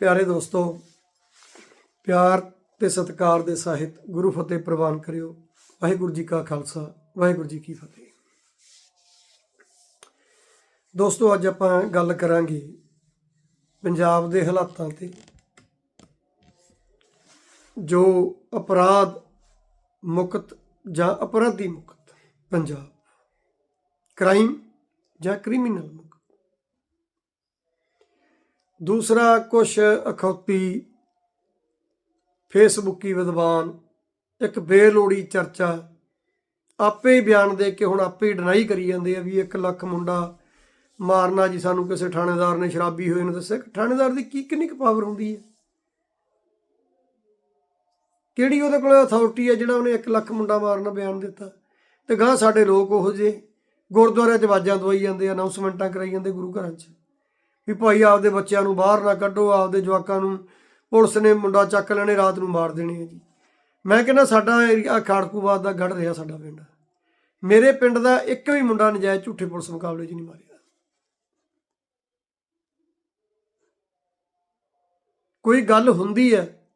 ਪਿਆਰੇ ਦੋਸਤੋ, ਪਿਆਰ ਤੇ ਸਤਿਕਾਰ ਦੇ ਸਾਹਿਤ ਗੁਰੂ ਫਤਿਹ ਪ੍ਰਵਾਨ ਕਰਿਓ। ਵਾਹਿਗੁਰੂ ਜੀ ਕਾ ਖਾਲਸਾ, ਵਾਹਿਗੁਰੂ ਜੀ ਕੀ ਫਤਿਹ। ਦੋਸਤੋ, ਅੱਜ ਆਪਾਂ ਗੱਲ ਕਰਾਂਗੇ ਪੰਜਾਬ ਦੇ ਹਾਲਾਤਾਂ ਤੇ, ਜੋ ਅਪਰਾਧ ਮੁਕਤ ਜਾਂ ਅਪਰਾਧੀ ਮੁਕਤ ਪੰਜਾਬ ਕ੍ਰਾਈਮ ਜਾਂ ਕ੍ਰਿਮੀਨਲ ਮੁਕਤ। ਦੂਸਰਾ ਕੁਛ ਅਖੌਤੀ, ਫੇਸਬੁੱਕੀ ਵਿਦਵਾਨ, ਇੱਕ ਬੇਲੋੜੀ ਚਰਚਾ, ਆਪੇ ਹੀ ਬਿਆਨ ਦੇ ਕੇ ਹੁਣ ਆਪੇ ਹੀ ਡਿਨਾਈ ਕਰੀ ਜਾਂਦੇ ਆ ਵੀ 1 ਲੱਖ ਮੁੰਡਾ ਮਾਰਨਾ ਜੀ ਸਾਨੂੰ ਕਿਸੇ ਥਾਣੇਦਾਰ ਨੇ ਸ਼ਰਾਬੀ ਹੋਏ ਨੂੰ ਦੱਸਿਆ। ਕਿ ਥਾਣੇਦਾਰ ਦੀ ਕੀ ਕਿੰਨੀ ਕੁ ਪਾਵਰ ਹੁੰਦੀ ਹੈ? ਕਿਹੜੀ ਉਹਦੇ ਕੋਲ ਅਥਾਰਟੀ ਹੈ ਜਿਹੜਾ ਉਹਨੇ 1 ਲੱਖ ਮੁੰਡਾ ਮਾਰਨਾ ਬਿਆਨ ਦਿੱਤਾ? ਤੇ ਗਾਂ ਸਾਡੇ ਲੋਕ ਉਹੋ ਜੇ ਗੁਰਦੁਆਰਿਆਂ 'ਚ ਆਵਾਜ਼ਾਂ ਦਵਾਈ ਜਾਂਦੇ ਅਨਾਉਂਸਮੈਂਟਾਂ ਕਰਾਈ ਜਾਂਦੇ ਗੁਰੂ ਘਰਾਂ 'ਚ। ਵੀ ਭਾਈ ਆਪਦੇ ਬੱਚਿਆਂ ਨੂੰ ਬਾਹਰ ਨਾ ਕੱਢੋ, ਆਪਦੇ ਜਵਾਕਾਂ ਨੂੰ। ਪੁਲਿਸ ਨੇ ਮੁੰਡਾ ਚੱਕ ਲੈਣੇ, ਰਾਤ ਨੂੰ ਮਾਰ ਦੇਣੇ ਆ ਜੀ। ਮੈਂ ਕਹਿੰਦਾ ਸਾਡਾ ਏਰੀਆ ਖਾੜਕੂਬਾਦ ਦਾ ਗੜ ਰਿਹਾ ਸਾਡਾ ਪਿੰਡ। ਮੇਰੇ ਪਿੰਡ ਦਾ ਇੱਕ ਵੀ ਮੁੰਡਾ ਨਜਾਇਜ਼ ਝੂਠੇ ਪੁਲਿਸ ਮੁਕਾਬਲੇ 'ਚ ਨਹੀਂ ਮਾਰਿਆ। ਕੋਈ ਗੱਲ ਹੁੰਦੀ ਹੈ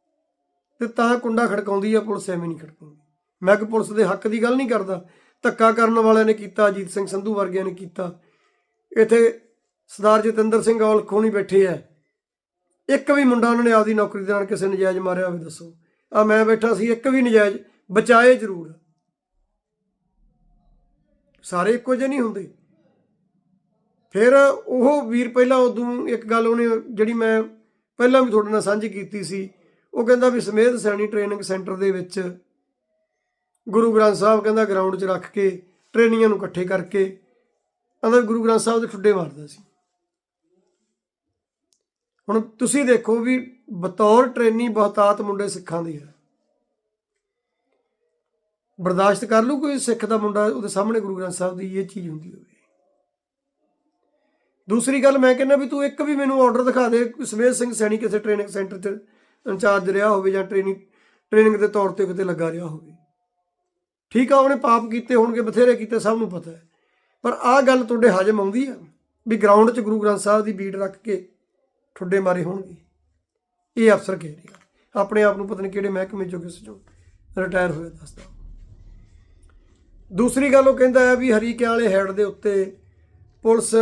ਤੇ ਤਾਂ ਕੁੰਡਾ ਖੜਕਾਉਂਦੀ ਆ ਪੁਲਿਸ ਐਵੇਂ ਨਹੀਂ ਖੜਕਾਉਂਦੀ। ਮੈਂ ਕਿ ਪੁਲਿਸ ਦੇ ਹੱਕ ਦੀ ਗੱਲ ਨਹੀਂ ਕਰਦਾ। ਧੱਕਾ ਕਰਨ ਵਾਲਿਆਂ ਨੇ ਕੀਤਾ, ਅਜੀਤ ਸਿੰਘ ਸੰਧੂ ਵਰਗਿਆਂ ਨੇ ਕੀਤਾ। ਇੱਥੇ ਸਰਦਾਰ ਜਤਿੰਦਰ ਸਿੰਘ ਔਲਖ ਹੋਣੀ ਬੈਠੇ ਆ। ਇੱਕ ਵੀ ਮੁੰਡਾ ਉਹਨਾਂ ਨੇ ਆਪਦੀ ਨੌਕਰੀ ਦੇ ਨਾਲ ਕਿਸੇ ਨਜਾਇਜ਼ ਮਾਰਿਆ ਹੋਵੇ ਦੱਸੋ। ਆ ਮੈਂ ਬੈਠਾ ਸੀ, ਇੱਕ ਵੀ ਨਜਾਇਜ਼ ਬਚਾਏ ਜ਼ਰੂਰ। ਸਾਰੇ ਇੱਕੋ ਜਿਹੇ ਨਹੀਂ ਹੁੰਦੇ। ਫਿਰ ਉਹ ਵੀਰ ਪਹਿਲਾਂ ਉਦੋਂ ਇੱਕ ਗੱਲ ਉਹਨੇ ਜਿਹੜੀ ਮੈਂ ਪਹਿਲਾਂ ਵੀ ਤੁਹਾਡੇ ਨਾਲ ਸਾਂਝੀ ਕੀਤੀ ਸੀ। ਉਹ ਕਹਿੰਦਾ ਵੀ ਸਮੇਧ ਸੈਣੀ ਟ੍ਰੇਨਿੰਗ ਸੈਂਟਰ ਦੇ ਵਿੱਚ ਗੁਰੂ ਗ੍ਰੰਥ ਸਾਹਿਬ ਕਹਿੰਦਾ ਗਰਾਊਂਡ 'ਚ ਰੱਖ ਕੇ ਟ੍ਰੇਨਿੰਗਾਂ ਨੂੰ ਇਕੱਠੇ ਕਰਕੇ ਕਹਿੰਦਾ ਗੁਰੂ ਗ੍ਰੰਥ ਸਾਹਿਬ ਦੇ ਠੁੱਡੇ ਮਾਰਦਾ ਸੀ। ਹੁਣ ਤੁਸੀਂ ਦੇਖੋ ਵੀ ਬਤੌਰ ਟ੍ਰੇਨੀ ਬਹੁਤਾਤ ਮੁੰਡੇ ਸਿੱਖਾਂ ਦੇ ਆ ਬਰਦਾਸ਼ਤ ਕਰ ਲੂ ਕੋਈ ਸਿੱਖ ਦਾ ਮੁੰਡਾ ਉਹਦੇ ਸਾਹਮਣੇ ਗੁਰੂ ਗ੍ਰੰਥ ਸਾਹਿਬ ਦੀ ਇਹ ਚੀਜ਼ ਹੁੰਦੀ ਹੋਵੇ। ਦੂਸਰੀ ਗੱਲ ਮੈਂ ਕਹਿੰਦਾ ਵੀ ਤੂੰ ਇੱਕ ਵੀ ਮੈਨੂੰ ਆਰਡਰ ਦਿਖਾ ਦੇ ਸਮੇਧ ਸਿੰਘ ਸੈਣੀ ਕਿਸੇ ਟ੍ਰੇਨਿੰਗ ਸੈਂਟਰ 'ਚ ਇੰਚਾਰਜ ਰਿਹਾ ਹੋਵੇ ਜਾਂ ਟ੍ਰੇਨਿੰਗ ਟ੍ਰੇਨਿੰਗ ਦੇ ਤੌਰ ਤੇ ਕਿਤੇ ਲੱਗਾ ਰਿਹਾ ਹੋਵੇ। ਠੀਕ ਆ, ਉਹਨੇ ਪਾਪ ਕੀਤੇ ਹੋਣਗੇ, ਬਥੇਰੇ ਕੀਤੇ, ਸਭ ਨੂੰ ਪਤਾ ਹੈ। ਪਰ ਆਹ ਗੱਲ ਤੁਹਾਡੇ ਹਜਮ ਆਉਂਦੀ ਆ, ਵੀ ਗਰਾਊਂਡ 'ਚ ਗੁਰੂ ਗ੍ਰੰਥ ਸਾਹਿਬ ਦੀ ਬੀਟ ਰੱਖ ਕੇ ਠੁੱਡੇ ਮਾਰੇ ਹੋਣਗੇ। ਇਹ ਅਫਸਰ ਕਿਹੜੇ ਰਿਹਾ ਆਪਣੇ ਆਪ ਨੂੰ ਪਤਾ ਨਹੀਂ ਕਿਹੜੇ ਮਹਿਕਮੇ ਚੋਂ ਕਿਸ ਚੋਂ ਰਿਟਾਇਰ ਹੋਇਆ ਦੱਸਦਾ। ਦੂਸਰੀ ਗੱਲ ਉਹ ਕਹਿੰਦਾ ਹੈ ਵੀ ਹਰੀਕੇ ਵਾਲੇ ਹੈਡ ਦੇ ਉੱਤੇ ਪੁਲਿਸ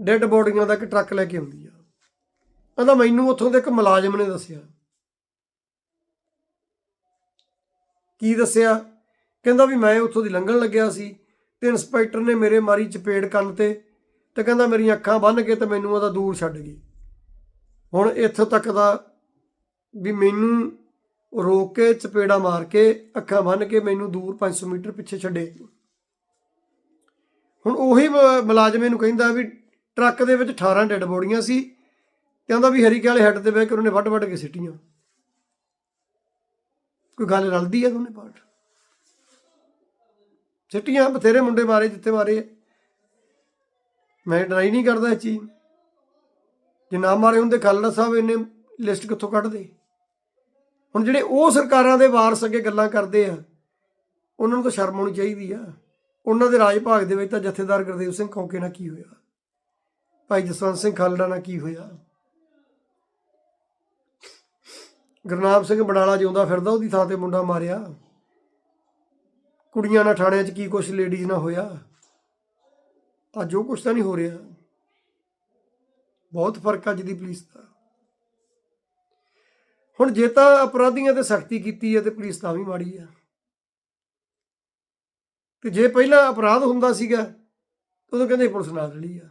ਡੈੱਡ ਬੋਡੀਆਂ ਦਾ ਇੱਕ ਟਰੱਕ ਲੈ ਕੇ ਆਉਂਦੀ ਆ। ਕਹਿੰਦਾ ਮੈਨੂੰ ਉੱਥੋਂ ਦੇ ਇੱਕ ਮੁਲਾਜ਼ਮ ਨੇ ਦੱਸਿਆ। ਕੀ ਦੱਸਿਆ? ਕਹਿੰਦਾ ਵੀ ਮੈਂ ਉੱਥੋਂ ਦੀ ਲੰਘਣ ਲੱਗਿਆ ਸੀ ਤੇ ਇੰਸਪੈਕਟਰ ਨੇ ਮੇਰੇ ਮਾਰੀ ਚਪੇੜ ਕੰਨ ਤੇ ਤੇ ਕਹਿੰਦਾ ਮੇਰੀਆਂ ਅੱਖਾਂ ਬੰਨ ਕੇ ਤੇ ਮੈਨੂੰ ਉਹਦਾ ਦੂਰ ਛੱਡ ਗਈ ਹੁਣ ਇੱਥੋਂ ਤੱਕ ਦਾ ਵੀ ਮੈਨੂੰ ਰੋਕ ਕੇ ਚਪੇੜਾ ਮਾਰ ਕੇ ਅੱਖਾਂ ਬੰਨ ਕੇ ਮੈਨੂੰ ਦੂਰ 500 ਮੀਟਰ ਪਿੱਛੇ ਛੱਡੇ। ਹੁਣ ਉਹੀ ਮ- ਮੁਲਾਜ਼ਮ ਨੂੰ ਕਹਿੰਦਾ ਵੀ ਟਰੱਕ ਦੇ ਵਿੱਚ 18 ਡੈੱਡ ਬੋਡੀਆਂ ਸੀ ਤੇ ਕਹਿੰਦਾ ਵੀ ਹਰੀਕੇ ਵਾਲੇ ਹੈੱਡ ਤੇ ਬਹਿ ਕੇ ਉਹਨੇ ਵੱਢ ਵੱਢ ਕੇ ਸਿੱਟੀਆਂ। ਕੋਈ ਗੱਲ ਰਲਦੀ ਆ ਦੋਨੇ ਪਾਰਟ? ਸਿੱਟੀਆਂ, ਬਥੇਰੇ ਮੁੰਡੇ ਮਾਰੇ ਜਿੱਥੇ ਮਾਰੇ ਮੈਂ ਡਰਾਈ ਨਹੀਂ ਕਰਦਾ ਇਹ ਚੀਜ਼। ਜੇ ਨਾ ਮਾਰੇ ਹੁੰਦੇ, ਖਾਲੜਾ ਸਾਹਿਬ ਇਹਨੇ ਲਿਸਟ ਕਿੱਥੋਂ ਕੱਢਦੇ? ਹੁਣ ਜਿਹੜੇ ਉਹ ਸਰਕਾਰਾਂ ਦੇ ਵਾਰਸ ਅੱਗੇ ਗੱਲਾਂ ਕਰਦੇ ਆ, ਉਹਨਾਂ ਨੂੰ ਤਾਂ ਸ਼ਰਮ ਆਉਣੀ ਚਾਹੀਦੀ ਆ। ਉਹਨਾਂ ਦੇ ਰਾਜ ਭਾਗ ਦੇ ਵਿੱਚ ਤਾਂ ਜਥੇਦਾਰ ਗੁਰਦੇਵ ਸਿੰਘ ਕੌਂਕੇ ਨਾਲ ਕੀ ਹੋਇਆ? ਭਾਈ ਜਸਵੰਤ ਸਿੰਘ ਖਾਲੜਾ ਨਾਲ ਕੀ ਹੋਇਆ? ਗੁਰਨਾਮ ਸਿੰਘ ਬਡਾਲਾ ਜਿਉਂਦਾ ਫਿਰਦਾ, ਉਹਦੀ ਥਾਂ ਤੇ ਮੁੰਡਾ ਮਾਰਿਆ। ਕੁੜੀਆਂ ਨਾਲ ਥਾਣਿਆਂ 'ਚ ਕੀ ਕੁਛ ਲੇਡੀਜ਼ ਨਾਲ ਹੋਇਆ? ਅੱਜ ਉਹ ਕੁਛ ਤਾਂ ਨਹੀਂ ਹੋ ਰਿਹਾ। ਬਹੁਤ ਫ਼ਰਕ ਅੱਜ ਦੀ ਪੁਲਿਸ ਦਾ। ਹੁਣ ਜੇ ਤਾਂ ਅਪਰਾਧੀਆਂ ਤੇ ਸਖਤੀ ਕੀਤੀ ਹੈ ਤੇ ਪੁਲਿਸ ਤਾਂ ਵੀ ਮਾੜੀ ਆ। ਤੇ ਜੇ ਪਹਿਲਾਂ ਅਪਰਾਧ ਹੁੰਦਾ ਸੀਗਾ ਉਦੋਂ ਕਹਿੰਦੇ ਪੁਲਿਸ ਨਾਲ ਰਲੀ ਆ।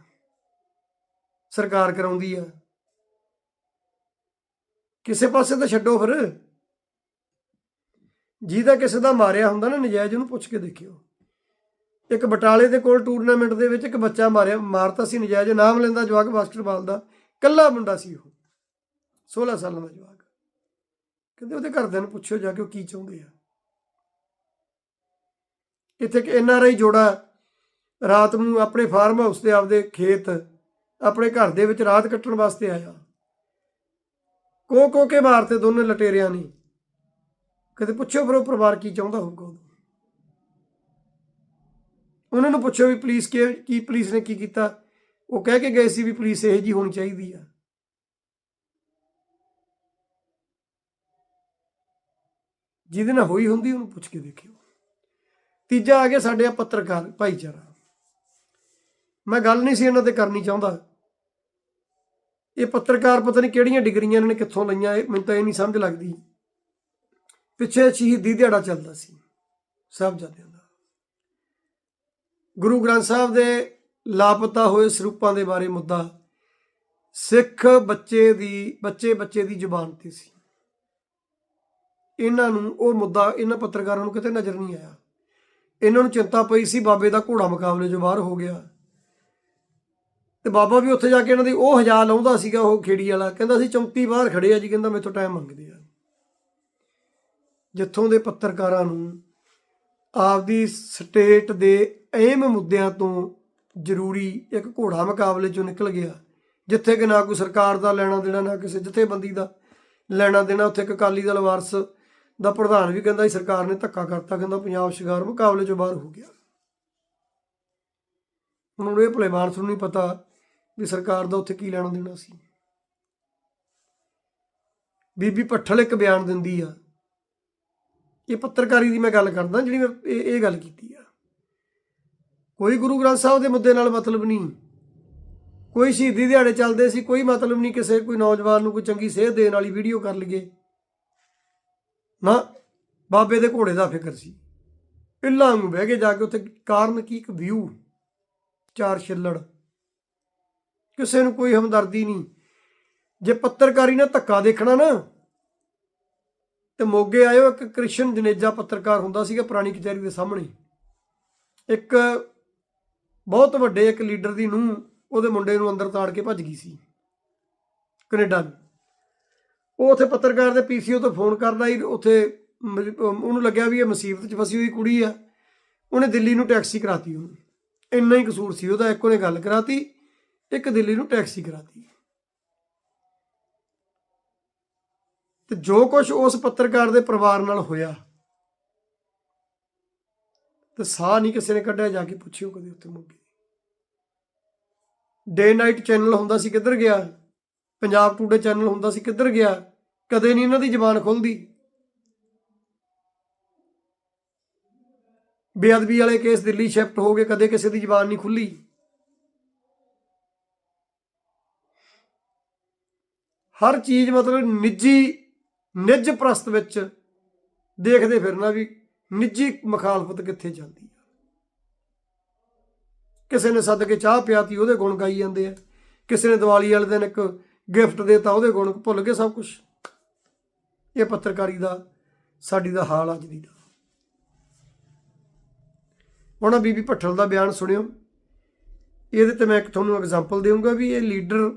ਸਰਕਾਰ ਕਰਾਉਂਦੀ ਆ। ਕਿਸੇ ਪਾਸੇ ਤਾਂ ਛੱਡੋ ਫਿਰ। ਜਿਹਦਾ ਕਿਸੇ ਦਾ ਮਾਰਿਆ ਹੁੰਦਾ ਨਾ ਨਜਾਇਜ਼, ਉਹਨੂੰ ਪੁੱਛ ਕੇ ਦੇਖਿਓ। ਇੱਕ ਬਟਾਲੇ ਦੇ ਕੋਲ ਟੂਰਨਾਮੈਂਟ ਦੇ ਵਿੱਚ ਇੱਕ ਬੱਚਾ ਮਾਰਿਆ, ਮਾਰਤਾ ਸੀ ਨਜਾਇਜ਼ ਨਾਮ ਲੈਂਦਾ ਜਵਾਕ ਬਾਸਕਟਬਾਲ ਦਾ ਕੱਲਾ ਮੁੰਡਾ ਸੀ ਉਹ 16 ਸਾਲਾਂ ਦਾ ਜਵਾਕ। ਕਹਿੰਦੇ ਉਹਦੇ ਘਰਦਿਆਂ ਨੂੰ ਪੁੱਛਿਓ ਜਾ ਕੇ ਉਹ ਕੀ ਚਾਹੁੰਦੇ ਆ। ਇੱਥੇ ਇੱਕ ਐਨਆਰਆਈ ਜੋੜਾ, ਰਾਤ ਨੂੰ ਆਪਣੇ ਫਾਰਮ ਹਾਊਸ ਤੇ ਆਪਦੇ ਖੇਤ, ਆਪਣੇ ਘਰ ਦੇ ਵਿੱਚ ਰਾਤ ਕੱਟਣ ਵਾਸਤੇ ਆਇਆ। ਕੋ ਕੋ ਕੇ ਮਾਰਤੇ ਦੋਨੇ ਲਟੇਰਿਆਂ ਨੇ। ਕਦੇ ਪੁੱਛਿਓ ਫਿਰ ਉਹ ਪਰਿਵਾਰ ਕੀ ਚਾਹੁੰਦਾ ਹੋਊਗਾ ਉਦੋਂ। ਉਹਨਾਂ ਨੂੰ ਪੁੱਛੋ ਵੀ ਪੁਲਿਸ ਕੀ ਕੀ ਪੁਲਿਸ ਨੇ ਕੀ ਕੀਤਾ? ਉਹ ਕਹਿ ਕੇ ਗਏ ਸੀ ਵੀ ਪੁਲਿਸ ਇਹ ਜੀ ਹੋਣੀ ਚਾਹੀਦੀ ਆ। ਜਿਹਦੇ ਨਾਲ ਹੋਈ ਹੁੰਦੀ, ਉਹਨੂੰ ਪੁੱਛ ਕੇ ਦੇਖਿਓ। ਤੀਜਾ ਆ ਗਿਆ ਸਾਡੇ ਆ ਪੱਤਰਕਾਰ, ਭਾਈਚਾਰਾ। ਮੈਂ ਗੱਲ ਨਹੀਂ ਸੀ ਇਹਨਾਂ ਤੇ ਕਰਨੀ ਚਾਹੁੰਦਾ। ਇਹ ਪੱਤਰਕਾਰ ਪਤਾ ਨਹੀਂ ਕਿਹੜੀਆਂ ਡਿਗਰੀਆਂ ਇਹਨਾਂ ਨੇ ਕਿੱਥੋਂ ਲਈਆਂ ਮੈਨੂੰ ਤਾਂ ਇਹ ਨਹੀਂ ਸਮਝ ਲੱਗਦੀ। ਪਿੱਛੇ ਸ਼ਹੀਦੀ ਦਿਹਾੜਾ ਚੱਲਦਾ ਸੀ। ਸਾਹਿਬਜ਼ਾਦਿਆਂ ਗੁਰੂ ਗ੍ਰੰਥ ਸਾਹਿਬ ਦੇ ਲਾਪਤਾ ਹੋਏ ਸਰੂਪਾਂ ਦੇ ਬਾਰੇ ਮੁੱਦਾ, ਸਿੱਖ ਬੱਚੇ ਦੀ, ਬੱਚੇ ਬੱਚੇ ਦੀ ਜ਼ੁਬਾਨ ਤੇ ਸੀ। ਇਹਨਾਂ ਨੂੰ ਉਹ ਮੁੱਦਾ, ਇਹਨਾਂ ਪੱਤਰਕਾਰਾਂ ਨੂੰ ਕਿਤੇ ਨਜ਼ਰ ਨਹੀਂ ਆਇਆ। ਇਹਨਾਂ ਨੂੰ ਚਿੰਤਾ ਪਈ ਸੀ ਬਾਬੇ ਦਾ ਘੋੜਾ ਮੁਕਾਬਲੇ ਜੋ ਬਾਹਰ ਹੋ ਗਿਆ। ਤੇ ਬਾਬਾ ਵੀ ਉੱਥੇ ਜਾ ਕੇ ਇਹਨਾਂ ਦੀ ਉਹ ਹਜਾ ਲਾਉਂਦਾ ਸੀਗਾ ਉਹ ਖੇੜੀ ਵਾਲਾ, ਕਹਿੰਦਾ ਸੀ 34 ਬਾਹਰ ਖੜੇ ਆ ਜੀ, ਕਹਿੰਦਾ ਮੇਥੋਂ ਟਾਈਮ ਮੰਗਦੇ ਆ। ਜਿੱਥੋਂ ਦੇ ਪੱਤਰਕਾਰਾਂ ਨੂੰ ਆਪਦੀ ਸਟੇਟ ਦੇ ਅਹਿਮ ਮੁੱਦਿਆਂ ਤੋਂ ਜ਼ਰੂਰੀ ਇੱਕ ਘੋੜਾ ਮੁਕਾਬਲੇ ਚੋਂ ਨਿਕਲ ਗਿਆ। ਜਿੱਥੇ ਕਿ ਨਾ ਕੋਈ ਸਰਕਾਰ ਦਾ ਲੈਣਾ ਦੇਣਾ, ਨਾ ਕਿਸੇ ਜਥੇਬੰਦੀ ਦਾ ਲੈਣਾ ਦੇਣਾ, ਉੱਥੇ ਇੱਕ ਅਕਾਲੀ ਦਲ ਵਾਰਸ ਦਾ ਪ੍ਰਧਾਨ ਵੀ ਕਹਿੰਦਾ ਸੀ, ਸਰਕਾਰ ਨੇ ਧੱਕਾ ਕਰਤਾ, ਕਹਿੰਦਾ ਪੰਜਾਬ ਸ਼ਿਕਾਰ ਮੁਕਾਬਲੇ ਚੋਂ ਬਾਹਰ ਹੋ ਗਿਆ। ਉਹਨਾਂ ਨੂੰ ਇਹ ਭਲੇਮਾਨਸ ਨੂੰ ਨਹੀਂ ਪਤਾ ਵੀ ਸਰਕਾਰ ਦਾ ਉੱਥੇ ਕੀ ਲੈਣਾ ਦੇਣਾ ਸੀ। ਬੀਬੀ ਪੱਠਲ ਇੱਕ ਬਿਆਨ ਦਿੰਦੀ ਆ ਇਹ ਪੱਤਰਕਾਰੀ ਦੀ ਮੈਂ ਗੱਲ ਕਰਦਾ ਜਿਹੜੀ ਮੈਂ ਇਹ ਇਹ ਗੱਲ ਕੀਤੀ ਆ। ਕੋਈ ਗੁਰੂ ਗ੍ਰੰਥ ਸਾਹਿਬ ਦੇ ਮੁੱਦੇ ਨਾਲ ਮਤਲਬ ਨਹੀਂ। ਕੋਈ ਸ਼ਹੀਦੀ ਦਿਹਾੜੇ ਚੱਲਦੇ ਸੀ, ਕੋਈ ਮਤਲਬ ਨਹੀਂ ਕਿਸੇ, ਕੋਈ ਨੌਜਵਾਨ ਨੂੰ ਕੋਈ ਚੰਗੀ ਸੇਧ ਦੇਣ ਵਾਲੀ ਵੀਡੀਓ ਕਰ ਲਈਏ। ਨਾ, ਬਾਬੇ ਦੇ ਘੋੜੇ ਦਾ ਫਿਕਰ ਸੀ। ਇੱਲਾਂ ਨੂੰ ਬਹਿ ਕੇ ਜਾ ਕੇ ਉੱਥੇ ਕਾਰਨ ਕੀ? ਇੱਕ ਵਿਊ ਚਾਰ ਛਿੱਲੜ। ਕਿਸੇ ਨੂੰ ਕੋਈ ਹਮਦਰਦੀ ਨਹੀਂ। ਜੇ ਪੱਤਰਕਾਰੀ ਨਾਲ ਧੱਕਾ ਦੇਖਣਾ ਨਾ ਤੇ ਮੋਗੇ ਆਇਓ, ਇੱਕ ਕ੍ਰਿਸ਼ਨ ਜਨੇਜਾ ਪੱਤਰਕਾਰ ਹੁੰਦਾ ਸੀਗਾ ਪੁਰਾਣੀ ਕਚਹਿਰੀ ਦੇ ਸਾਹਮਣੇ। ਇੱਕ ਬਹੁਤ ਵੱਡੇ ਇੱਕ ਲੀਡਰ ਦੀ ਨੂੰ ਉਹਦੇ ਮੁੰਡੇ ਨੂੰ ਅੰਦਰ ਤਾੜ ਕੇ ਭੱਜ ਗਈ ਸੀ, ਕੈਨੇਡਾ ਨੂੰ। ਉਹ ਉੱਥੇ ਪੱਤਰਕਾਰ ਦੇ ਪੀਸੀਓ ਤੋਂ ਫੋਨ ਕਰਦਾ ਹੀ ਉੱਥੇ ਉਹਨੂੰ ਲੱਗਿਆ ਵੀ ਇਹ ਮੁਸੀਬਤ 'ਚ ਫਸੀ ਹੋਈ ਕੁੜੀ ਆ। ਉਹਨੇ ਦਿੱਲੀ ਨੂੰ ਟੈਕਸੀ ਕਰਾਤੀ ਉਹਨੂੰ। ਇੰਨਾ ਹੀ ਕਸੂਰ ਸੀ ਉਹਦਾ, ਇੱਕ ਉਹਨੇ ਗੱਲ ਕਰਾਤੀ, ਇੱਕ ਦਿੱਲੀ ਨੂੰ ਟੈਕਸੀ ਕਰਾਤੀ। ਤੇ ਜੋ ਕੁਝ ਉਸ ਪੱਤਰਕਾਰ ਦੇ ਪਰਿਵਾਰ ਨਾਲ ਹੋਇਆ, ਤੇ ਸਾਹ ਨਹੀਂ ਕਿਸੇ ਨੇ ਕੱਢਿਆ, ਜਾ ਕੇ ਪੁੱਛਿਓ ਕਦੇ ਉੱਥੇ ਮੁੱਗੇ ਡੇ ਨਾਈਟ ਚੈਨਲ ਹੁੰਦਾ ਸੀ ਕਿੱਧਰ ਗਿਆ? ਪੰਜਾਬ ਟੂਡੇ ਚੈਨਲ ਹੁੰਦਾ ਸੀ ਕਿੱਧਰ ਗਿਆ? ਕਦੇ ਨਹੀਂ ਇਹਨਾਂ ਦੀ ਜ਼ਬਾਨ ਖੁੱਲਦੀ। ਬੇਅਦਬੀ ਵਾਲੇ ਕੇਸ ਦਿੱਲੀ ਸ਼ਿਫਟ ਹੋ ਗਏ, ਕਦੇ ਕਿਸੇ ਦੀ ਜ਼ਬਾਨ ਨਹੀਂ ਖੁੱਲੀ। ਹਰ ਚੀਜ਼ ਮਤਲਬ ਨਿੱਜੀ ਨਿੱਜ ਪ੍ਰਸਤ ਵਿੱਚ ਦੇਖਦੇ ਫਿਰਨਾ ਵੀ ਨਿੱਜੀ ਮੁਖਾਲਫਤ ਕਿੱਥੇ ਚੱਲਦੀ ਆ? ਕਿਸੇ ਨੇ ਸੱਦ ਕੇ ਚਾਹ ਪਿਆਤੀ, ਉਹਦੇ ਗੁਣ ਗਾਈ ਜਾਂਦੇ ਆ। ਕਿਸੇ ਨੇ ਦੀਵਾਲੀ ਵਾਲੇ ਦਿਨ ਇੱਕ ਗਿਫਟ ਦੇਤਾ, ਉਹਦੇ ਗੁਣ ਭੁੱਲ ਗਏ ਸਭ ਕੁਝ ਇਹ ਪੱਤਰਕਾਰੀ ਦਾ, ਸਾਡੀ ਦਾ ਹਾਲ ਅੱਜ ਦੀ ਦਾ। ਹੁਣ ਬੀਬੀ ਭੱਠਲ ਦਾ ਬਿਆਨ ਸੁਣਿਓ। ਇਹਦੇ ਤੇ ਮੈਂ ਇੱਕ ਤੁਹਾਨੂੰ ਐਗਜ਼ਾਮਪਲ ਦੇਵਾਂਗਾ ਵੀ ਇਹ ਲੀਡਰ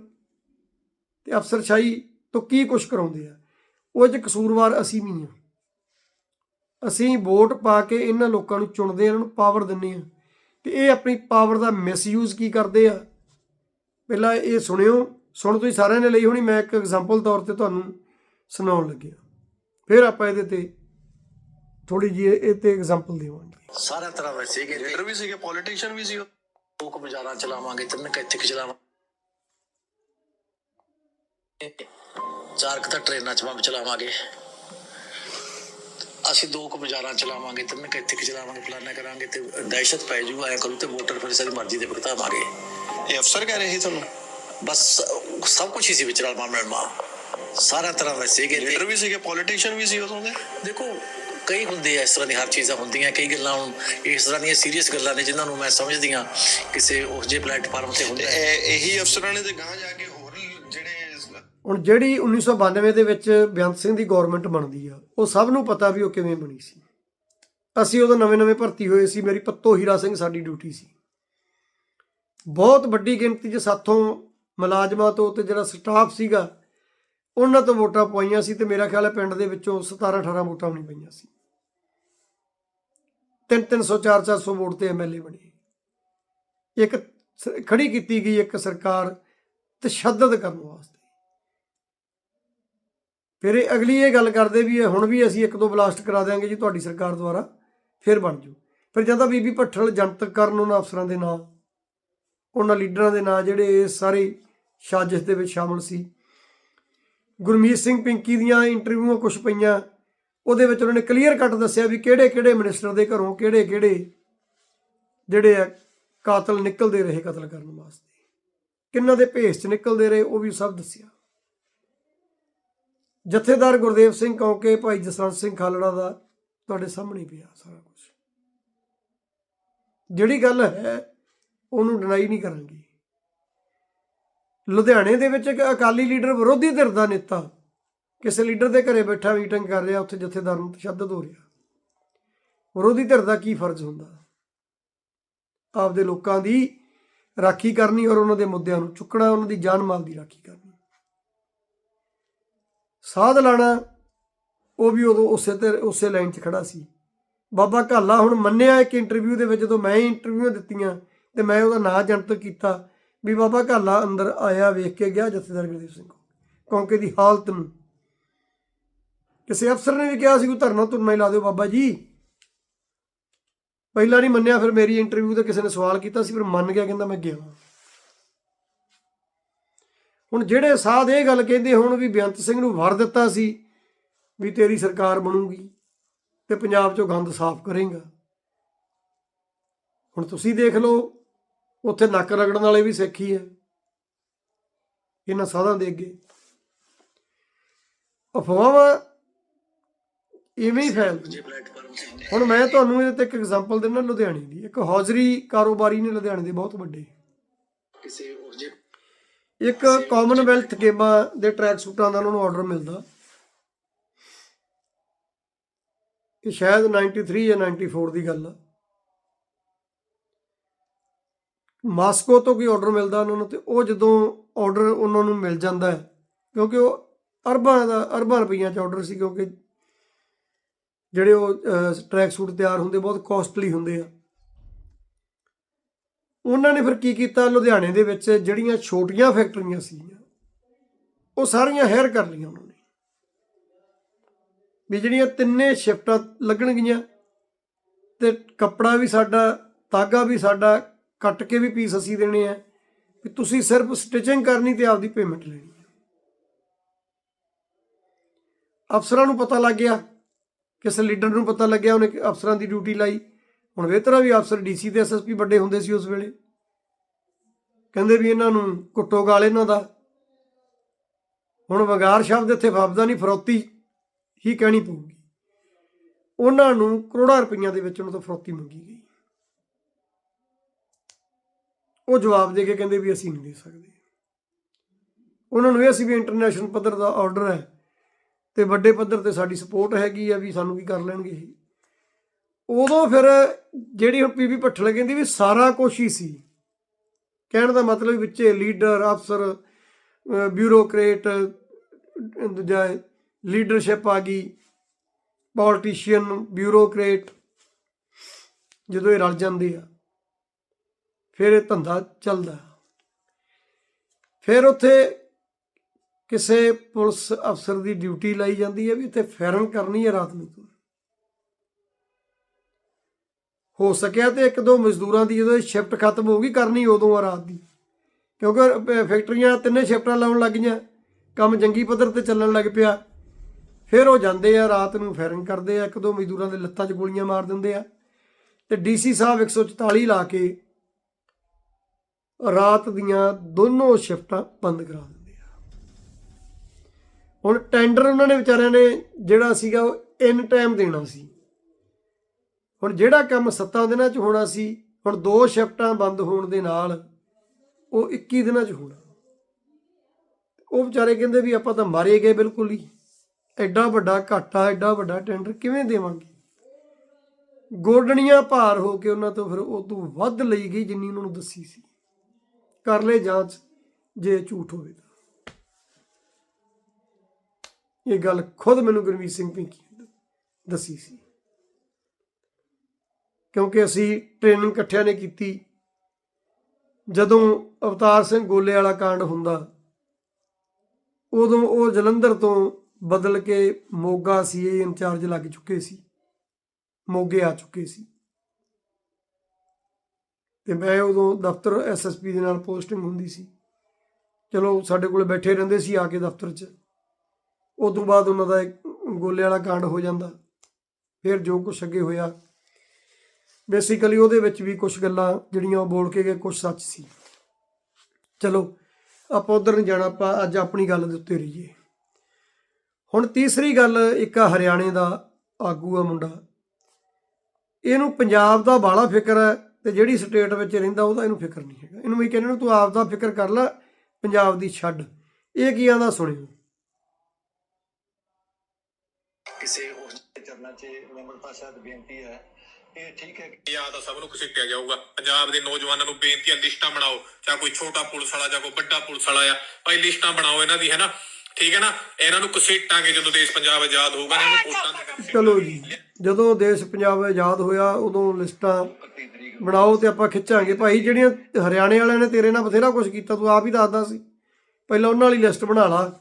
ਤੇ ਅਫਸਰਸ਼ਾਹੀ ਤੋਂ ਕੀ ਕੁਛ ਕਰਾਉਂਦੇ ਆ। ਉਹ 'ਚ ਕਸੂਰਵਾਰ ਅਸੀਂ ਵੀ ਹਾਂ। ਅਸੀਂ ਵੋਟ ਪਾ ਕੇ ਇਹਨਾਂ ਲੋਕਾਂ ਨੂੰ ਚੁਣਦੇ ਇਹਨਾਂ ਨੂੰ ਪਾਵਰ ਦਿੰਨੇ ਆ ਤੇ ਇਹ ਆਪਣੀ ਪਾਵਰ ਦਾ ਮਿਸਯੂਜ਼ ਕੀ ਕਰਦੇ ਆ? ਪਹਿਲਾਂ ਇਹ ਸੁਣਿਓ, ਸੁਣ ਤੁਸੀਂ ਸਾਰਿਆਂ ਨੇ ਲਈ ਹੋਣੀ, ਮੈਂ ਇੱਕ ਐਗਜ਼ਾਮਪਲ ਤੌਰ ਤੇ ਤੁਹਾਨੂੰ ਸੁਣਾਉਣ ਲੱਗਿਆ। ਫਿਰ ਆਪਾਂ ਇਹਦੇ ਤੇ ਥੋੜੀ ਜਿਹੀ ਇਹ ਤੇ ਐਗਜ਼ਾਮਪਲ ਦੇਵਾਂਗੇ। ਸਾਰਾ ਤਰ੍ਹਾਂ ਵੈਸੇ ਕਿ ਲੀਡਰ ਵੀ ਸੀਗੇ ਪੋਲੀਟੀਸ਼ੀਅਨ ਵੀ ਸੀ ਲੋਕ ਬਾਜ਼ਾਰਾਂ ਚਲਾਵਾਂਗੇ ਤਿੰਨ ਕੁ ਚਲਾਵਾਂਗੇ। ਚਾਰ ਕੁ ਤਾਂ ਟ੍ਰੇਨਾਂ ਚ ਬੰਬ ਚਲਾਵਾਂਗੇ। ਅਸੀਂ ਦੋ ਕੁ ਬਾਜ਼ਾਰਾਂ ਚਲਾਵਾਂਗੇ ਤਿੰਨ ਕੁ ਇੱਥੇ ਕੁ ਚਲਾਵਾਂਗੇ ਫਲਾਨਾ ਕਰਾਂਗੇ ਤੇ ਦਹਿਸ਼ਤ ਪੈ ਜੂ ਆਇਆ ਕਰੂ ਤੇ ਵੋਟਰ ਫਿਰ ਸਾਡੀ ਮਰਜ਼ੀ ਦੇ ਭੁਗਤਾਵਾਂਗੇ। ਇਹ ਅਫਸਰ ਕਹਿ ਰਹੇ ਸੀ ਤੁਹਾਨੂੰ? ਬਸ ਸਭ ਕੁਝ ਹੀ ਸੀ ਵਿਚਾਰ ਮਾਮਲੇ ਮਾ। ਸਾਰਾ ਤਰ੍ਹਾਂ ਵੈਸੇ ਕਿ ਲੀਡਰ ਵੀ ਸੀਗੇ ਪੋਲੀਟੀਸ਼ੀਅਨ ਵੀ ਸੀ ਉਦੋਂ ਦੇ? ਦੇਖੋ ਕਈ ਹੁੰਦੇ ਆ ਇਸ ਤਰ੍ਹਾਂ ਦੀ ਹਰ ਚੀਜ਼ਾਂ ਹੁੰਦੀਆਂ ਕਈ ਗੱਲਾਂ ਹੁਣ ਇਸ ਤਰ੍ਹਾਂ ਦੀਆਂ ਸੀਰੀਅਸ ਗੱਲਾਂ ਨੇ ਜਿਨ੍ਹਾਂ ਨੂੰ ਮੈਂ ਸਮਝਦੀ ਹਾਂ ਕਿਸੇ ਉਸ ਜਿਹੇ ਪਲੇਟਫਾਰਮ ਤੇ ਤੇ ਹੁੰਦੇ ਇਹ- ਇਹੀ ਅਫਸਰਾਂ ਨੇ ਤੇ ਗਾਂ ਜਾ ਕੇ ਹੁਣ ਜਿਹੜੀ 1992 ਦੇ ਵਿੱਚ ਬੇਅੰਤ ਸਿੰਘ ਦੀ ਗਵਰਨਮੈਂਟ ਬਣਦੀ ਆ, ਉਹ ਸਭ ਨੂੰ ਪਤਾ ਵੀ ਉਹ ਕਿਵੇਂ ਬਣੀ ਸੀ। ਅਸੀਂ ਉਦੋਂ ਨਵੇਂ-ਨਵੇਂ ਭਰਤੀ ਹੋਏ ਸੀ, ਮੇਰੀ ਪੱਤੋ ਹੀਰਾ ਸਿੰਘ ਸਾਡੀ ਡਿਊਟੀ ਸੀ। ਬਹੁਤ ਵੱਡੀ ਗਿਣਤੀ 'ਚ ਸਾਥੋਂ ਮੁਲਾਜ਼ਮਾਂ ਤੋਂ ਤੇ ਜਿਹੜਾ ਸਟਾਫ ਸੀਗਾ, ਉਹਨਾਂ ਤੋਂ ਵੋਟਾਂ ਪਾਈਆਂ ਸੀ ਤੇ ਮੇਰਾ ਖਿਆਲ ਹੈ ਪਿੰਡ ਦੇ ਵਿੱਚੋਂ 17 18 ਵੋਟਾਂ ਨਹੀਂ ਪਈਆਂ ਸੀ। 3 300 4 400 ਵੋਟ ਤੇ ਐਮਐਲਏ ਬਣੇ। ਇੱਕ ਸ- ਖੜੀ ਕੀਤੀ ਗਈ ਇੱਕ ਸਰਕਾਰ ਤਸ਼ੱਦਦ ਕਰਨ ਵਾਸਤੇ। ਫਿਰ ਇਹ ਅਗਲੀ ਇਹ ਗੱਲ ਕਰਦੇ ਵੀ ਹੁਣ ਵੀ ਅਸੀਂ ਇੱਕ ਦੋ ਬਲਾਸਟ ਕਰਾ ਦਿਆਂਗੇ ਜੀ ਤੁਹਾਡੀ ਸਰਕਾਰ ਦੁਆਰਾ, ਫਿਰ ਬਣ ਜੂ ਫਿਰ ਜਦੋਂ ਬੀਬੀ ਭੱਠਲ ਜਨਤਕ ਕਰਨ ਉਹਨਾਂ ਅਫਸਰਾਂ ਦੇ ਨਾਂ, ਉਹਨਾਂ ਲੀਡਰਾਂ ਦੇ ਨਾਂ ਜਿਹੜੇ ਇਸ ਸਾਰੇ ਸਾਜ਼ਿਸ਼ ਦੇ ਵਿੱਚ ਸ਼ਾਮਲ ਸੀ, ਗੁਰਮੀਤ ਸਿੰਘ ਪਿੰਕੀ ਦੀਆਂ ਇੰਟਰਵਿਊਆਂ ਕੁਝ ਪਈਆਂ, ਉਹਦੇ ਵਿੱਚ ਉਹਨਾਂ ਨੇ ਕਲੀਅਰ ਕੱਟ ਦੱਸਿਆ ਵੀ ਕਿਹੜੇ ਕਿਹੜੇ ਮਿਨਿਸਟਰ ਦੇ ਘਰੋਂ ਕਿਹੜੇ ਕਿਹੜੇ ਜਿਹੜੇ ਆ ਕਾਤਲ ਨਿਕਲਦੇ ਰਹੇ ਕਤਲ ਕਰਨ ਵਾਸਤੇ। ਕਿੰਨਾਂ ਦੇ ਭੇਸ ਚ ਨਿਕਲਦੇ ਰਹੇ ਉਹ ਵੀ ਸਭ ਦੱਸਿਆ। ਜਥੇਦਾਰ ਗੁਰਦੇਵ ਸਿੰਘ ਕੌਂਕੇ ਭਾਈ ਜਸਵੰਤ ਸਿੰਘ ਖਾਲੜਾ ਦਾ, ਤੁਹਾਡੇ ਸਾਹਮਣੇ ਪਿਆ ਸਾਰਾ ਕੁਝ ਜਿਹੜੀ ਗੱਲ ਹੈ, ਉਹਨੂੰ ਡਿਨਾਈ ਨਹੀਂ ਕਰਾਂਗੇ ਲੁਧਿਆਣੇ ਦੇ ਵਿੱਚ ਇੱਕ ਅਕਾਲੀ ਲੀਡਰ ਵਿਰੋਧੀ ਧਿਰ ਦਾ ਨੇਤਾ, ਕਿਸੇ ਲੀਡਰ ਦੇ ਘਰੇ ਬੈਠਾ ਮੀਟਿੰਗ ਕਰ ਰਿਹਾ, ਉੱਥੇ ਜਥੇਦਾਰ ਨੂੰ ਤਸ਼ੱਦਦ ਹੋ ਰਿਹਾ। ਵਿਰੋਧੀ ਧਿਰ ਦਾ ਕੀ ਫਰਜ਼ ਹੁੰਦਾ? ਆਪਦੇ ਲੋਕਾਂ ਦੀ ਰਾਖੀ ਕਰਨੀ ਔਰ ਉਹਨਾਂ ਦੇ ਮੁੱਦਿਆਂ ਨੂੰ ਚੁੱਕਣਾ, ਉਹਨਾਂ ਦੀ ਜਾਨ ਮਾਲ ਦੀ ਰਾਖੀ ਕਰਨੀ। ਸਾਧ ਲਾਣਾ, ਉਹ ਵੀ ਉਦੋਂ ਉਸੇ ਤੇ, ਉਸੇ ਲਾਈਨ 'ਚ ਖੜਾ ਸੀ। ਬਾਬਾ ਘਾਲਾ ਹੁਣ ਮੰਨਿਆ ਇੱਕ ਇੰਟਰਵਿਊ ਦੇ ਵਿੱਚ, ਜਦੋਂ ਮੈਂ ਇੰਟਰਵਿਊ ਦਿੱਤੀਆਂ ਤੇ ਮੈਂ ਉਹਦਾ ਨਾਂ ਜਨਤਕ ਕੀਤਾ, ਵੀ ਬਾਬਾ ਘਾਲਾ ਅੰਦਰ ਆਇਆ, ਵੇਖ ਕੇ ਗਿਆ ਜਥੇਦਾਰ ਗੁਰਦੇਵ ਸਿੰਘ ਕੌਂਕੇ ਦੀ ਹਾਲਤ ਨੂੰ। ਕਿਸੇ ਅਫਸਰ ਨੇ ਵੀ ਕਿਹਾ ਸੀ ਕੋਈ ਧਰਨਾ ਧੁਰਨਾ ਹੀ ਲਾ ਦਿਓ ਬਾਬਾ ਜੀ। ਪਹਿਲਾਂ ਨਹੀਂ ਮੰਨਿਆ, ਫਿਰ ਮੇਰੀ ਇੰਟਰਵਿਊ ਤੇ ਕਿਸੇ ਨੇ ਸਵਾਲ ਕੀਤਾ ਸੀ, ਫਿਰ ਮੰਨ ਗਿਆ, ਕਹਿੰਦਾ ਮੈਂ ਗਿਆ। ਹੁਣ ਜਿਹੜੇ ਸਾਧ ਇਹ ਗੱਲ ਕਹਿੰਦੇ ਹੋਣ ਵੀ ਬੇਅੰਤ ਸਿੰਘ ਨੂੰ ਵਰ ਦਿੱਤਾ ਸੀ ਵੀ ਤੇਰੀ ਸਰਕਾਰ ਬਣੂਗੀ ਤੇ ਪੰਜਾਬ ਚੋਂ ਗੰਦ ਸਾਫ਼ ਕਰੇਗਾ। ਹੁਣ ਤੁਸੀਂ ਦੇਖ ਲਓ, ਉੱਥੇ ਨੱਕ ਰਗੜਨ ਵਾਲੇ ਵੀ ਸਿੱਖ ਹੀ ਹੈ ਇਹਨਾਂ ਸਾਧਾਂ ਦੇ ਅੱਗੇ। ਅਫਵਾਹਾਂ ਇਵੇਂ ਹੀ ਫੈਲਦੀਆਂ ਹੁਣ ਮੈਂ ਤੁਹਾਨੂੰ ਇਹਦੇ ਤੇ ਇੱਕ ਐਗਜ਼ਾਮਪਲ ਦਿੰਦਾ, ਲੁਧਿਆਣੇ ਦੀ। ਇੱਕ ਹੌਜ਼ਰੀ ਕਾਰੋਬਾਰੀ ਨੇ ਲੁਧਿਆਣੇ ਦੇ ਬਹੁਤ ਵੱਡੇ। ਕਿਸੇ ਜੇ ਇੱਕ ਕਾਮਨਵੈਲਥ ਗੇਮਾਂ ਦੇ ਟਰੈਕ ਸੂਟਾਂ ਦਾ ਉਹਨਾਂ ਨੂੰ ਆਰਡਰ ਮਿਲਦਾ। ਇਹ ਸ਼ਾਇਦ 93 ਜਾਂ 94 ਦੀ ਗੱਲ ਆ। ਮਾਸਕੋ ਤੋਂ ਕੋਈ ਆਰਡਰ ਮਿਲਦਾ ਉਹਨਾਂ ਨੂੰ ਤੇ ਉਹ ਜਦੋਂ ਆਰਡਰ ਉਹਨਾਂ ਨੂੰ ਮਿਲ ਜਾਂਦਾ ਹੈ, ਕਿਉਂਕਿ ਉਹ ਅਰਬਾਂ ਦਾ, ਅਰਬਾਂ ਰੁਪਈਆਂ ਚ ਆਰਡਰ ਸੀ ਕਿਉਂਕਿ ਜਿਹੜੇ ਉਹ ਟਰੈਕ ਸੂਟ ਤਿਆਰ ਹੁੰਦੇ ਬਹੁਤ ਕਾਸਟਲੀ ਹੁੰਦੇ ਆ। ਉਹਨਾਂ ਨੇ ਫਿਰ ਕੀ ਕੀਤਾ ਲੁਧਿਆਣੇ ਦੇ ਵਿੱਚ ਜਿਹੜੀਆਂ ਛੋਟੀਆਂ ਫੈਕਟਰੀਆਂ ਸੀਗੀਆਂ, ਉਹ ਸਾਰੀਆਂ ਹੈਰ ਕਰ ਲਈਆਂ ਉਹਨਾਂ ਨੇ। ਵੀ ਜਿਹੜੀਆਂ ਤਿੰਨੇ ਸ਼ਿਫਟਾਂ ਲੱਗਣਗੀਆਂ ਤੇ ਕੱਪੜਾ ਵੀ ਸਾਡਾ, ਤਾਗਾ ਵੀ ਸਾਡਾ, ਕੱਟ ਕੇ ਵੀ ਪੀਸ ਅਸੀਂ ਦੇਣੇ ਆ, ਵੀ ਤੁਸੀਂ ਸਿਰਫ ਸਟਿਚਿੰਗ ਕਰਨੀ ਤੇ ਆਪਦੀ ਪੇਮੈਂਟ ਲੈਣੀ ਅਫਸਰਾਂ ਨੂੰ ਪਤਾ ਲੱਗ ਗਿਆ, ਕਿਸ ਲੀਡਰ ਨੂੰ ਪਤਾ ਲੱਗਿਆ, ਉਹਨੇ ਅਫਸਰਾਂ ਦੀ ਡਿਊਟੀ ਲਾਈ। ਹੁਣ ਵੇਤਰਾ ਵੀ ਅਫਸਰ ਡੀਸੀ ਤੇ ਐਸਐਸਪੀ ਵੱਡੇ ਹੁੰਦੇ ਸੀ ਉਸ ਵੇਲੇ। ਕਹਿੰਦੇ ਵੀ ਇਹਨਾਂ ਨੂੰ ਕੁੱਟੋ ਗਾਲ ਇਹਨਾਂ ਦਾ। ਹੁਣ ਵਗਾਰ ਸ਼ਬਦ ਇੱਥੇ ਫਬਦਾ ਨਹੀਂ ਫਰੋਤੀ ਹੀ ਕਹਿਣੀ ਪਊਗੀ। ਉਹਨਾਂ ਨੂੰ ਕਰੋੜਾਂ ਰੁਪਈਆਂ ਦੇ ਵਿੱਚ ਉਹਨਾਂ ਤੋਂ ਫਰੋਤੀ ਮੰਗੀ ਗਈ। ਉਹ ਜਵਾਬ ਦੇ ਕੇ ਕਹਿੰਦੇ ਵੀ ਅਸੀਂ ਨਹੀਂ ਦੇ ਸਕਦੇ। ਉਹਨਾਂ ਨੂੰ ਇਹ ਸੀ ਵੀ ਇੰਟਰਨੈਸ਼ਨਲ ਪੱਧਰ ਦਾ ਆਰਡਰ ਹੈ ਤੇ ਵੱਡੇ ਪੱਧਰ ਤੇ ਸਾਡੀ ਸਪੋਰਟ ਹੈਗੀ ਆ ਵੀ ਸਾਨੂੰ ਕੀ ਕਰ ਲੈਣਗੇ ਇਹ। ਉਦੋਂ ਫਿਰ ਜਿਹੜੀ ਹੁਣ ਪੀਪੀ ਭੱਠਲ ਕਹਿੰਦੀ ਵੀ ਸਾਰਾ ਕੁਝ ਹੀ ਸੀ। ਕਹਿਣ ਦਾ ਮਤਲਬ ਵਿੱਚ ਲੀਡਰ, ਅਫਸਰ, ਅਹ ਬਿਊਰੋਕਰੇਟ, ਦੂਜਾ ਲੀਡਰਸ਼ਿਪ ਆ ਗਈ, ਪੋਲਿਟਿਸ਼ੀਅਨ, ਬਿਊਰੋਕਰੇਟ, ਜਦੋਂ ਇਹ ਰਲ ਜਾਂਦੇ ਆ, ਫਿਰ ਇਹ ਧੰਦਾ ਚੱਲਦਾ। ਫਿਰ ਉੱਥੇ ਕਿਸੇ ਪੁਲਿਸ ਅਫਸਰ ਦੀ ਡਿਊਟੀ ਲਾਈ ਜਾਂਦੀ ਹੈ ਵੀ ਇੱਥੇ ਫੈਰਨ ਕਰਨੀ ਹੈ ਰਾਤ ਨੂੰ। ਹੋ ਸਕਿਆ ਤੇ ਇੱਕ ਦੋ ਮਜ਼ਦੂਰਾਂ ਦੀ ਜਦੋਂ ਸ਼ਿਫਟ ਖਤਮ ਹੋ ਗਈ ਕਰਨੀ ਉਦੋਂ ਆ ਰਾਤ ਦੀ। ਕਿਉਂਕਿ ਫੈਕਟਰੀਆਂ ਤਿੰਨੇ ਸ਼ਿਫਟਾਂ ਲਾਉਣ ਲੱਗ ਗਈਆਂ। ਕੰਮ ਜੰਗੀ ਪੱਧਰ ਤੇ ਚੱਲਣ ਲੱਗ ਪਿਆ। ਫਿਰ ਉਹ ਜਾਂਦੇ ਆ, ਰਾਤ ਨੂੰ ਫੈਰਨ ਕਰਦੇ ਆ, ਇੱਕ ਦੋ ਮਜ਼ਦੂਰਾਂ ਦੇ ਲੱਤਾਂ 'ਚ ਗੋਲੀਆਂ ਮਾਰ ਦਿੰਦੇ ਆ। ਤੇ ਡੀਸੀ ਸਾਹਿਬ 144 ਲਾ ਕੇ ਰਾਤ ਦੀਆਂ ਦੋਨੋਂ ਸ਼ਿਫਟਾਂ ਬੰਦ ਕਰਾ ਦਿੰਦੇ ਆ। ਹੁਣ ਟੈਂਡਰ ਉਹਨਾਂ ਨੇ ਵਿਚਾਰਿਆਂ ਨੇ ਜਿਹੜਾ ਸੀਗਾ ਉਹ ਇਨ ਟਾਈਮ ਦੇਣਾ ਸੀ। ਹੁਣ ਜਿਹੜਾ ਕੰਮ 7 ਦਿਨਾਂ 'ਚ ਹੋਣਾ ਸੀ, ਹੁਣ ਦੋ ਸ਼ਿਫਟਾਂ ਬੰਦ ਹੋਣ ਦੇ ਨਾਲ ਉਹ 21 ਦਿਨਾਂ 'ਚ ਹੋਣਾ। ਉਹ ਵਿਚਾਰੇ ਕਹਿੰਦੇ ਵੀ ਆਪਾਂ ਤਾਂ ਮਾਰੇ ਗਏ ਬਿਲਕੁਲ ਹੀ। ਐਡਾ ਵੱਡਾ ਘਾਟਾ, ਐਡਾ ਵੱਡਾ ਟੈਂਡਰ ਕਿਵੇਂ ਦੇਵਾਂਗੇ? ਗੋਡਣੀਆਂ ਭਾਰ ਹੋ ਕੇ ਉਹਨਾਂ ਤੋਂ ਫਿਰ ਉਹ ਤੋਂ ਵੱਧ ਲਈ ਗਈ ਜਿੰਨੀ ਉਹਨਾਂ ਨੂੰ ਦੱਸੀ ਸੀ। ਕਰ ਲੈ ਜਾਂਚ, ਜੇ ਝੂਠ ਹੋਵੇ ਤਾਂ। ਇਹ ਗੱਲ ਖੁਦ ਮੈਨੂੰ ਗੁਰਮੀਤ ਸਿੰਘ ਪਿੰਕੀ ਦੱਸੀ ਸੀ। ਕਿਉਂਕਿ ਅਸੀਂ ਟ੍ਰੇਨਿੰਗ ਇਕੱਠਿਆਂ ਨੇ ਕੀਤੀ। ਜਦੋਂ ਅਵਤਾਰ ਸਿੰਘ ਗੋਲੇ ਵਾਲਾ ਕਾਂਡ ਹੁੰਦਾ, ਉਦੋਂ ਉਹ ਜਲੰਧਰ ਤੋਂ ਬਦਲ ਕੇ ਮੋਗਾ ਸੀਏ ਇੰਚਾਰਜ ਲੱਗ ਚੁੱਕੇ ਸੀ। ਮੋਗੇ ਆ ਚੁੱਕੇ ਸੀ। ਤੇ ਮੈਂ ਉਦੋਂ ਦਫ਼ਤਰ ਐਸਐਸਪੀ ਦੇ ਨਾਲ ਪੋਸਟਿੰਗ ਹੁੰਦੀ ਸੀ। ਚਲੋ, ਸਾਡੇ ਕੋਲ ਬੈਠੇ ਰਹਿੰਦੇ ਸੀ ਆ ਕੇ ਦਫ਼ਤਰ 'ਚ। ਉਸ ਤੋਂ ਬਾਅਦ ਉਹਨਾਂ ਦਾ ਗੋਲੇ ਵਾਲਾ ਕਾਂਡ ਹੋ ਜਾਂਦਾ। ਫਿਰ ਜੋ ਕੁਛ ਅੱਗੇ ਹੋਇਆ ਬੇਸਿਕਲੀ ਉਹਦੇ ਵਿੱਚ ਵੀ ਕੁਝ ਗੱਲਾਂ ਜਿਹੜੀਆਂ ਉਹ ਬੋਲ ਕੇ ਗਏ ਕੁਝ ਸੱਚ ਸੀ। ਚਲੋ, ਆਪਾਂ ਉਧਰ ਨਹੀਂ ਜਾਣਾ, ਆਪਾਂ ਅੱਜ ਆਪਣੀ ਗੱਲ ਦੇ ਉੱਤੇ ਰਹੀਏ। ਹੁਣ ਤੀਸਰੀ ਗੱਲ ਇੱਕ ਹਰਿਆਣੇ ਦਾ ਆਗੂ ਆ ਮੁੰਡਾ। ਇਹਨੂੰ ਪੰਜਾਬ ਦਾ ਬਾਲਾ ਫਿਕਰ ਹੈ ਤੇ ਜਿਹੜੀ ਸਟੇਟ ਵਿੱਚ ਰਹਿੰਦਾ ਉਹਦਾ ਇਹਨੂੰ ਫਿਕਰ ਨਹੀਂ ਹੈਗਾ। ਇਹਨੂੰ ਵੀ ਕਹਿੰਦੇ ਨੂੰ, ਤੂੰ ਆਪ ਦਾ ਫਿਕਰ ਕਰ ਲੈ, ਪੰਜਾਬ ਦੀ ਛੱਡ। ਇਹ ਕੀ ਆਂਦਾ ਸੁਣਿਓ। ਕਿਸੇ ਉਸ ਚਰਨਾਂ 'ਚ ਨਿਮਰਤਾ ਸ਼ਾਇਦ ਬੇਨਤੀ ਹੈ ਇਹ ਠੀਕ ਹੈ। ਯਾਦ ਆ ਸਭ ਨੂੰ ਘਸੀਟਿਆ ਜਾਊਗਾ। ਪੰਜਾਬ ਦੇ ਨੌਜਵਾਨਾਂ ਨੂੰ ਬੇਨਤੀਆਂ ਲਿਸਟਾਂ ਬਣਾਓ। ਚਾਹੇ ਕੋਈ ਛੋਟਾ ਪੁਲਿਸ ਵਾਲਾ ਜਾਂ ਕੋਈ ਵੱਡਾ ਪੁਲਿਸ ਵਾਲਾ ਆ। ਭਾਈ ਲਿਸਟਾਂ ਬਣਾਓ ਇਹਨਾਂ ਦੀ ਹੈ ਨਾ? ਠੀਕ ਹੈ ਨਾ? ਇਹਨਾਂ ਨੂੰ ਘਸੀਟਾਂਗੇ ਜਦੋਂ ਦੇਸ਼ ਪੰਜਾਬ ਆਜ਼ਾਦ ਹੋਊਗਾ ਇਹਨਾਂ ਨੂੰ ਵੋਟਾਂ ਦੇ ਚਲੋ ਜੀ ਜਦੋਂ ਦੇਸ਼ ਪੰਜਾਬ ਆਜ਼ਾਦ ਹੋਇਆ ਉਦੋਂ ਲਿਸਟਾਂ ਬਣਾਓ ਤੇ ਆਪਾਂ ਖਿੱਚਾਂਗੇ। ਭਾਈ ਜਿਹੜੀਆਂ ਹਰਿਆਣੇ ਵਾਲਿਆਂ ਨੇ ਤੇਰੇ ਨਾਲ ਬਥੇਰਾ ਕੁਝ ਕੀਤਾ ਤੂੰ ਆਪ ਹੀ ਦੱਸਦਾ ਸੀ। ਪਹਿਲਾਂ ਉਹਨਾਂ ਵਾਲੀ ਲਿਸਟ ਬਣਾ ਲਾ।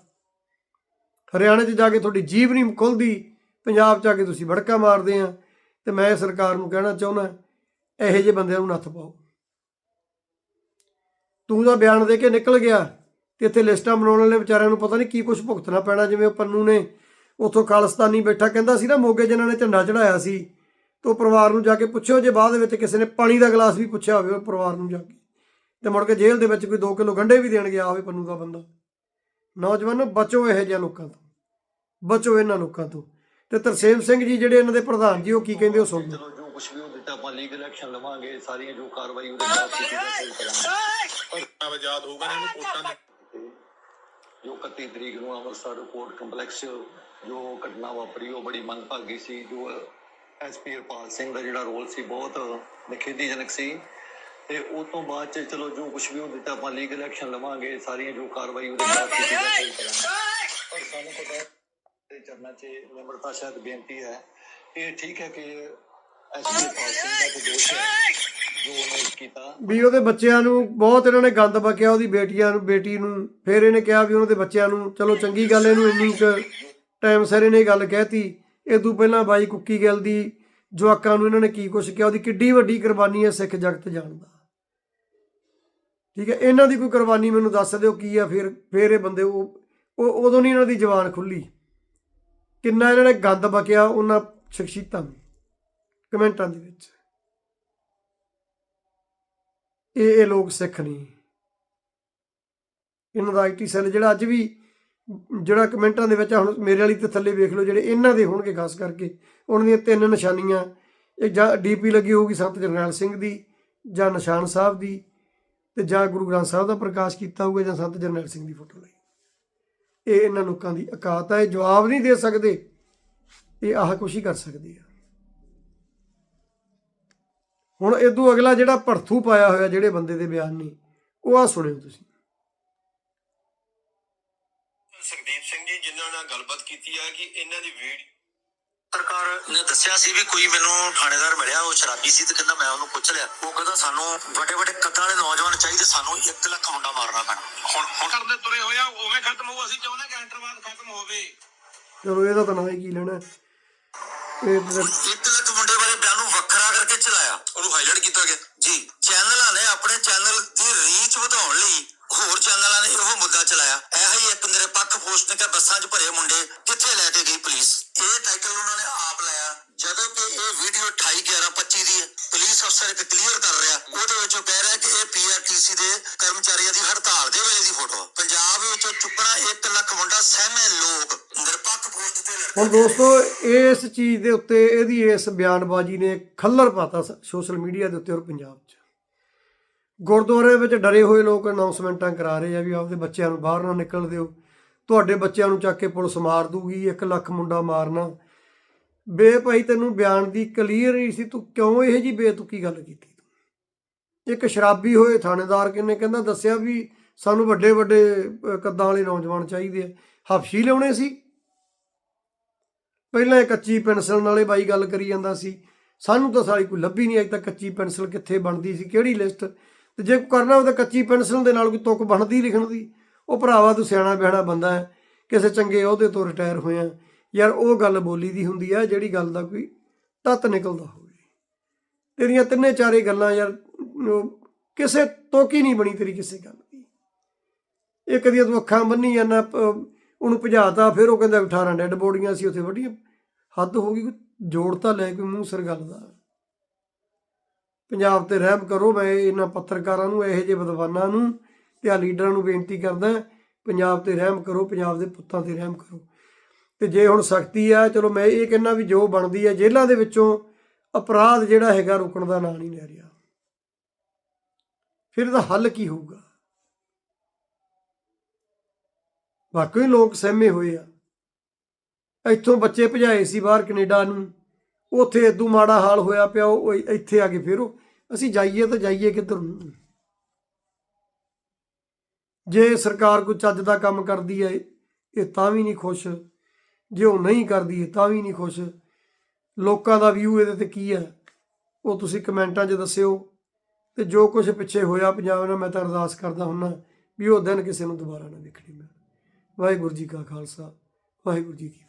ਹਰਿਆਣੇ 'ਚ ਜਾ ਕੇ ਤੁਹਾਡੀ ਜੀਬ ਨਹੀਂ ਖੁੱਲਦੀ ਪੰਜਾਬ 'ਚ ਆ ਕੇ ਤੁਸੀਂ ਵੜਕਾ ਮਾਰਦੇ ਆ। ਤੇ ਮੈਂ ਸਰਕਾਰ ਨੂੰ ਕਹਿਣਾ ਚਾਹੁੰਦਾ, ਇਹੋ ਜਿਹੇ ਬੰਦਿਆਂ ਨੂੰ ਨੱਥ ਪਾਓ। ਤੂੰ ਦਾ ਬਿਆਨ ਦੇ ਕੇ ਨਿਕਲ ਗਿਆ ਤੇ ਇੱਥੇ ਲਿਸਟਾਂ ਬਣਾਉਣ ਵਾਲੇ ਵਿਚਾਰਿਆਂ ਨੂੰ ਪਤਾ ਨਹੀਂ ਕੀ ਕੁਝ ਭੁਗਤਣਾ ਪੈਣਾ, ਜਿਵੇਂ ਉਹ ਪੰਨੂ ਨੇ ਉਥੋਂ ਖਾਲਸਤਾਨੀ ਬੈਠਾ ਕਹਿੰਦਾ ਸੀ ਨਾ, ਮੋਗੇ ਜਿਨ੍ਹਾਂ ਨੇ ਝੰਡਾ ਚੜਾਇਆ ਸੀ, ਤੇ ਉਹ ਪਰਿਵਾਰ ਨੂੰ ਜਾ ਕੇ ਪੁੱਛਿਓ, ਜੇ ਬਾਅਦ ਵਿੱਚ ਕਿਸੇ ਨੇ ਪਾਣੀ ਦਾ ਗਲਾਸ ਵੀ ਪੁੱਛਿਆ ਹੋਵੇ ਉਹ ਪਰਿਵਾਰ ਨੂੰ ਜਾ ਕੇ। ਤੇ ਮੁੜ ਕੇ ਜੇਲ੍ਹ ਦੇ ਵਿੱਚ ਕੋਈ 2 ਕਿਲੋ ਗੰਢੇ ਵੀ ਦੇਣ ਗਿਆ ਹੋਵੇ ਪੰਨੂ ਦਾ ਬੰਦਾ। ਨੌਜਵਾਨੋ, ਬਚੋ ਇਹੋ ਜਿਹੇ ਲੋਕਾਂ ਤੋਂ। ਬਚੋ ਇਹਨਾਂ ਲੋਕਾਂ ਤੋਂ। ਤੇ ਤਰਸੇਮ ਸਿੰਘ ਜੀ ਜਿਹੜੇ ਇਹਨਾਂ ਦੇ ਪ੍ਰਧਾਨ ਜੀ ਉਹ ਕੀ ਕਹਿੰਦੇ ਉਹ ਸੁਣ ਲਓ। ਚਲੋ ਜੋ ਕੁਝ ਵੀ ਉਹ ਦਿੱਤਾ ਆਪਾਂ ਲੀਗਲ ਐਕਸ਼ਨ ਲਵਾਂਗੇ ਸਾਰੀਆਂ ਜੋ ਕਾਰਵਾਈ ਉਹਦੇ ਖਿਲਾਫ ਕੀਤੀ ਜਾਵੇ ਕਰਾਂਗੇ ਪੰਜਾਬ ਆਜ਼ਾਦ ਹੋਊਗਾ ਇਹਨਾਂ ਨੂੰ ਵੋਟਾਂ ਦੇ ਤੇ ਜੋ 31 ਤਰੀਕ ਨੂੰ ਅੰਮ੍ਰਿਤਸਰ ਕੋਰਟ ਕੰਪਲੈਕਸ 'ਚ ਜੋ ਘਟਨਾ ਵਾਪਰੀ ਉਹ ਬੜੀ ਮੰਦਭਾਗੀ ਸੀ। ਜੋ ਐਸਪੀ ਹਰਪਾਲ ਸਿੰਘ ਦਾ ਜਿਹੜਾ ਰੋਲ ਸੀ ਬਹੁਤ ਨਿਖੇਧੀਜਨਕ ਸੀ। ਤੇ ਉਸ ਤੋਂ ਬਾਅਦ ਚ ਚਲੋ ਜੋ ਕੁਝ ਵੀ ਉਹ ਦਿੱਤਾ ਆਪਾਂ ਲੀਗਲ ਐਕਸ਼ਨ ਲਵਾਂਗੇ ਸਾਰੀਆਂ ਜੋ ਕਾਰਵਾਈ ਉਹਦੇ ਖਿਲਾਫ ਕੀਤੀ ਜਾਵੇ ਕਰਾਂਗੇ ਪਰ ਸਾਨੂੰ ਪਤਾ ਤੇ ਚਰਨਾਂ 'ਚ ਨਿਮਰਤਾ ਸ਼ਾਇਦ ਬੇਨਤੀ ਹੈ। ਇਹ ਠੀਕ ਹੈ ਕਿ ਹਰਪਾਲ ਸਿੰਘ ਦਾ ਦੋਸ਼ ਹੈ ਜੋ ਉਹਨੇ ਕੀਤਾ। ਵੀ ਉਹਦੇ ਬੱਚਿਆਂ ਨੂੰ ਬਹੁਤ ਇਹਨਾਂ ਨੇ ਗੰਦ ਬਕਿਆ ਉਹਦੀ ਬੇਟੀਆਂ ਨੂੰ ਬੇਟੀ ਨੂੰ। ਫਿਰ ਇਹਨੇ ਕਿਹਾ ਵੀ ਉਹਨਾਂ ਦੇ ਬੱਚਿਆਂ ਨੂੰ ਚਲੋ ਚੰਗੀ ਗੱਲ ਇਹਨੂੰ ਇੰਨੀ ਕੁ ਟਾਈਮ ਸਿਰ ਇਹਨੇ ਇਹ ਗੱਲ ਕਹਿਤੀ। ਇਹ ਤੋਂ ਪਹਿਲਾਂ ਬਾਈ ਕੁੱਕੀ ਗੱਲ ਦੀ ਜਵਾਕਾਂ ਨੂੰ ਇਹਨਾਂ ਨੇ ਕੀ ਕੁਛ ਕਿਹਾ ਉਹਦੀ ਕਿੱਡੀ ਵੱਡੀ ਕੁਰਬਾਨੀ ਹੈ ਸਿੱਖ ਜਗਤ ਜਾਣਦਾ ਠੀਕ ਹੈ ਇਹਨਾਂ ਦੀ ਕੋਈ ਕੁਰਬਾਨੀ ਮੈਨੂੰ ਦੱਸ ਦਿਓ ਕੀ ਆ ਫਿਰ ਫਿਰ ਇਹ ਬੰਦੇ ਉਹ ਉਹ ਉਦੋਂ ਨਹੀਂ ਇਹਨਾਂ ਦੀ ਜ਼ਬਾਨ ਖੁੱਲੀ। ਕਿੰਨਾ ਇਹਨਾਂ ਨੇ ਗੰਦ ਬਕਿਆ ਉਹਨਾਂ ਸ਼ਖਸੀਤਾਂ ਨੂੰ, ਕਮੈਂਟਾਂ ਦੇ ਵਿੱਚ। ਇਹ ਇਹ ਲੋਕ ਸਿੱਖ ਨਹੀਂ ਇਹਨਾਂ ਦਾ ਆਈਟੀ ਸੈੱਲ ਜਿਹੜਾ ਅੱਜ ਵੀ, ਜਿਹੜਾ ਕਮੈਂਟਾਂ ਦੇ ਵਿੱਚ ਹੁਣ ਮੇਰੇ ਵਾਲੀ ਤੇ ਥੱਲੇ ਵੇਖ ਲਓ ਜਿਹੜੇ ਇਹਨਾਂ ਦੇ ਹੋਣਗੇ, ਖਾਸ ਕਰਕੇ ਉਹਨਾਂ ਦੀਆਂ ਤਿੰਨ ਨਿਸ਼ਾਨੀਆਂ। ਇਹ ਜਾਂ ਡੀਪੀ ਲੱਗੀ ਹੋਊਗੀ ਸੰਤ ਜਰਨੈਲ ਸਿੰਘ ਦੀ, ਜਾਂ ਨਿਸ਼ਾਨ ਸਾਹਿਬ ਦੀ, ਤੇ ਜਾਂ ਗੁਰੂ ਗ੍ਰੰਥ ਸਾਹਿਬ ਦਾ ਪ੍ਰਕਾਸ਼ ਕੀਤਾ ਹੋਊਗਾ, ਜਾਂ ਸੰਤ ਜਰਨੈਲ ਸਿੰਘ ਦੀ ਫੋਟੋ ਲਈ। ਇਹ ਇਹਨਾਂ ਲੋਕਾਂ ਦੀ ਔਕਾਤ ਹੈ ਜਵਾਬ ਨਹੀਂ ਦੇ ਸਕਦੇ। ਇਹ ਆਹ ਕੁਛ ਹੀ ਕਰ ਸਕਦੇ ਆ। ਹੁਣ ਇਦੋਂ ਅਗਲਾ ਜਿਹੜਾ ਭੜਥੂ ਪਾਇਆ ਹੋਇਆ ਜਿਹੜੇ ਬੰਦੇ ਦੇ ਬਿਆਨ ਨੇ ਉਹ ਆ ਸੁਣਿਓ ਤੁਸੀਂ। ਸੁਖਦੀਪ ਸਿੰਘ ਜੀ ਜਿਨ੍ਹਾਂ ਨਾਲ ਗੱਲਬਾਤ ਕੀਤੀ ਹੈ ਕਿ ਇਹਨਾਂ ਦੀ ਵੀਡੀਓ ਸਰਕਾਰ ਨੇ ਦੱਸਿਆ ਸੀ ਵੀ ਕੋਈ ਮੈਨੂੰ ਥਾਣੇਦਾਰ ਮਿਲਿਆ ਉਹ ਸ਼ਰਾਬੀ ਸੀ ਤੇ ਕਹਿੰਦਾ ਮੈਂ ਉਹਨੂੰ ਪੁੱਛ ਲਿਆ। ਉਹ ਕਹਿੰਦਾ ਸਾਨੂੰ ਵੱਡੇ ਵੱਡੇ ਕੱਦਾਂ ਵਾਲੇ ਨੌਜਵਾਨ ਚਾਹੀਦੇ ਸਾਨੂੰ 1 ਲੱਖ ਮੁੰਡਾ ਮਾਰਨਾ ਪੈਣਾ। ਹੁਣ ਹੁਣ ਕਰਦੇ ਤੁਰੇ ਹੋਇਆ ਉਵੇਂ ਖਤਮ ਹੋਊ ਅਸੀਂ ਚਾਹੁੰਦੇ ਕਿ ਐਂਟਰਵਾਦ ਖਤਮ ਹੋਵੇ। ਚਲੋ ਇਹਦਾ ਤਾਂ ਨਾ ਹੀ ਕੀ ਲੈਣਾ। ਇਹ ਤਾਂ 1 ਲੱਖ ਮੁੰਡੇ ਵਾਲੇ ਬਿਆਨ ਨੂੰ ਵੱਖਰਾ ਕਰਕੇ ਚਲਾਇਆ। ਉਹਨੂੰ ਹਾਈਲਾਈਟ ਕੀਤਾ ਗਿਆ। ਜੀ। ਚੈਨਲਾਂ ਨੇ ਆਪਣੇ ਚੈਨਲ ਦੀ ਰੀਚ ਵਧਾਉਣ ਲਈ ਹੋਰ ਚੈਨਲਾਂ ਨੇ ਇਹੋ ਮੁੱਦਾ ਚਲਾਇਆ। ਇਹ ਹੀ ਇੱਕ ਮੇਰੇ ਪੋਸਟ ਨੇ ਕਿ ਬੱਸਾਂ 'ਚ ਭਰੇ ਮੁੰਡੇ ਕਿੱਥੇ ਲੈ ਕੇ ਗਈ ਪੁਲਿਸ? ਇਹ ਟਾਈਟਲ ਉਹਨਾਂ ਨੇ ਆਪ ਲਾਇਆ। ਜਦੋਂ ਕਿ ਇਹ ਵੀਡੀਓ 28 11 25 ਦੀ ਹੈ। ਪੁਲਿਸ ਅਫਸਰ ਇੱਕ ਕਲੀਅਰ ਕਰ ਰਿਹਾ। ਉਹਦੇ ਵਿੱਚ ਉਹ ਕਹਿ ਰਿਹਾ ਕਿ ਇਹ ਪੀਆਰਟੀਸੀ ਦੇ ਕਰਮਚਾਰੀਆਂ ਦੀ ਹੜਤਾਲ ਦੇ ਵੇਲੇ ਦੀ ਫੋਟੋ ਪੰਜਾਬ ਵਿੱਚੋਂ ਚੁੱਕਣਾ 1 ਲੱਖ ਮੁੰਡਾ, ਸਹਿਮੇ ਲੋਕ ਨਿਰਪੱਖ ਪੋਸਟ ਤੇ ਲੜਕੇ ਹੁਣ ਦੋਸਤੋ, ਇਸ ਚੀਜ਼ ਦੇ ਉੱਤੇ ਇਹਦੀ ਇਸ ਬਿਆਨਬਾਜ਼ੀ ਨੇ ਖੱਲਰ ਪਾਤਾ ਸੋਸ਼ਲ ਮੀਡੀਆ ਦੇ ਉੱਤੇ ਔਰ ਪੰਜਾਬ 'ਚ। ਗੁਰਦੁਆਰੇ ਵਿੱਚ ਡਰੇ ਹੋਏ ਲੋਕ ਅਨਾਉਂਸਮੈਂਟਾਂ ਕਰਾ ਰਹੇ ਆ ਵੀ ਆਪਦੇ ਬੱਚਿਆਂ ਨੂੰ ਬਾਹਰ ਨਾ ਨਿਕਲ ਦਿਓ। ਤੁਹਾਡੇ ਬੱਚਿਆਂ ਨੂੰ ਚੱਕ ਕੇ ਪੁਲਿਸ ਮਾਰ ਦੂਗੀ 1 ਲੱਖ ਮੁੰਡਾ ਮਾਰਨਾ। ਬੇ ਭਾਈ ਤੈਨੂੰ ਬਿਆਨ ਦੀ ਕਲੀਅਰ ਹੀ ਸੀ, ਤੂੰ ਕਿਉਂ ਇਹ ਜੀ ਬੇਤੁਕੀ ਗੱਲ ਕੀਤੀ? ਤੂੰ ਇੱਕ ਸ਼ਰਾਬੀ ਹੋਏ ਥਾਣੇਦਾਰ ਕਿਨੇ ਕਹਿੰਦਾ ਦੱਸਿਆ ਵੀ ਸਾਨੂੰ ਵੱਡੇ ਵੱਡੇ ਕੱਦਾਂ ਵਾਲੇ ਨੌਜਵਾਨ ਚਾਹੀਦੇ ਆ। ਹਫਸ਼ੀ ਲਿਆਉਣੇ ਸੀ। ਪਹਿਲਾਂ ਇਹ ਕੱਚੀ ਪੈਨਸਲ ਨਾਲੇ ਬਾਈ ਗੱਲ ਕਰੀ ਜਾਂਦਾ ਸੀ। ਸਾਨੂੰ ਤਾਂ ਸਾਲੀ ਕੋਈ ਲੱਭੀ ਨਹੀਂ ਅਜੇ ਤੱਕ ਕੱਚੀ ਪੈਨਸਲ ਕਿੱਥੇ ਬਣਦੀ ਸੀ, ਕਿਹੜੀ ਲਿਸਟ? ਤੇ ਜੇ ਕਰਨਾ ਉਹ ਤਾਂ ਕੱਚੀ ਪੈਨਸਲ ਦੇ ਨਾਲ ਕੋਈ ਤੁਕ ਬਣਦੀ ਲਿਖਣ ਦੀ। ਉਹ ਭਰਾਵਾ ਤੂੰ ਸਿਆਣਾ ਬਿਆਣਾ ਬੰਦਾ ਹੈ, ਕਿਸੇ ਚੰਗੇ ਅਹੁਦੇ ਤੋਂ ਰਿਟਾਇਰ ਹੋਇਆ। ਯਾਰ ਉਹ ਗੱਲ ਬੋਲੀ ਦੀ ਹੁੰਦੀ ਆ, ਜਿਹੜੀ ਗੱਲ ਦਾ ਕੋਈ ਤੱਤ ਨਿਕਲਦਾ ਹੋਵੇ। ਤੇਰੀਆਂ ਤਿੰਨੇ ਚਾਰੇ ਗੱਲਾਂ ਯਾਰ ਕਿਸੇ ਕਿਸੇ ਹੀ ਨਹੀਂ ਬਣੀ ਤੇਰੀ ਕਿਸੇ ਗੱਲ ਦੀ। ਇੱਕ ਦੀਆਂ ਤੂੰ ਅੱਖਾਂ ਬੰਨੀ ਜਾਂਦਾ ਉਹਨੂੰ ਭਜਾਤਾ, ਫਿਰ ਉਹ ਕਹਿੰਦਾ 18 ਡੈੱਡ ਬੋਡੀਆਂ ਸੀ, ਉੱਥੇ ਵੱਡੀਆਂ। ਹੱਦ ਹੋ ਗਈ, ਕੋਈ ਜੋੜ ਤਾਂ ਲੈ, ਕੋਈ ਮੂੰਹ ਸਿਰ ਗੱਲ ਦਾ। ਪੰਜਾਬ ਤੇ ਰਹਿਮ ਕਰੋ, ਮੈਂ ਇਹਨਾਂ ਪੱਤਰਕਾਰਾਂ ਨੂੰ, ਇਹੋ ਜਿਹੇ ਵਿਦਵਾਨਾਂ ਨੂੰ ਤੇ ਆ ਲੀਡਰਾਂ ਨੂੰ ਬੇਨਤੀ ਕਰਦਾ, ਪੰਜਾਬ ਤੇ ਰਹਿਮ ਕਰੋ, ਪੰਜਾਬ ਦੇ ਪੁੱਤਾਂ ਤੇ ਰਹਿਮ ਕਰੋ। ਤੇ ਜੇ ਹੁਣ ਸਖਤੀ ਆ, ਚਲੋ ਮੈਂ ਇਹ ਕਹਿੰਦਾ ਵੀ ਜੋ ਬਣਦੀ ਆ, ਜੇਲ੍ਹਾਂ ਦੇ ਵਿੱਚੋਂ ਅਪਰਾਧ ਜਿਹੜਾ ਹੈਗਾ ਰੁਕਣ ਦਾ ਨਾਂ ਨਹੀਂ ਲੈ ਰਿਹਾ। ਫਿਰ ਇਹਦਾ ਹੱਲ ਕੀ ਹੋਊਗਾ? ਵਾਕਈ ਲੋਕ ਸਹਿਮੇ ਹੋਏ ਆ। ਇੱਥੋਂ ਬੱਚੇ ਭਜਾਏ ਸੀ ਬਾਹਰ ਕੈਨੇਡਾ ਨੂੰ। ਉੱਥੇ ਇਦੋਂ ਮਾੜਾ ਹਾਲ ਹੋਇਆ ਪਿਆ, ਉਹ ਇੱਥੇ ਆ ਕੇ ਫਿਰ। ਉਹ ਅਸੀਂ ਜਾਈਏ ਤਾਂ ਜਾਈਏ ਕਿੱਧਰ। ਨੂੰ ਜੇ ਸਰਕਾਰ ਕੋਈ ਚੱਜ ਦਾ ਕੰਮ ਕਰਦੀ ਹੈ ਇਹ ਤਾਂ ਵੀ ਨਹੀਂ ਖੁਸ਼। ਜੇ ਉਹ ਨਹੀਂ ਕਰਦੀ ਤਾਂ ਵੀ ਨਹੀਂ ਖੁਸ਼। ਲੋਕਾਂ ਦਾ ਵਿਊ ਇਹਦੇ ਤੇ ਕੀ ਹੈ? ਉਹ ਤੁਸੀਂ ਕਮੈਂਟਾਂ 'ਚ ਦੱਸਿਓ। ਤੇ ਜੋ ਕੁਝ ਪਿੱਛੇ ਹੋਇਆ ਪੰਜਾਬ ਨਾਲ, ਮੈਂ ਤਾਂ ਅਰਦਾਸ ਕਰਦਾ ਹੁੰਨਾ ਵੀ ਉਹ ਦਿਨ ਕਿਸੇ ਨੂੰ ਦੁਬਾਰਾ ਨਾ ਵੇਖਣੀ ਮੈਂ। ਵਾਹਿਗੁਰੂ ਜੀ ਕਾ ਖਾਲਸਾ, ਵਾਹਿਗੁਰੂ ਜੀ ਕੀ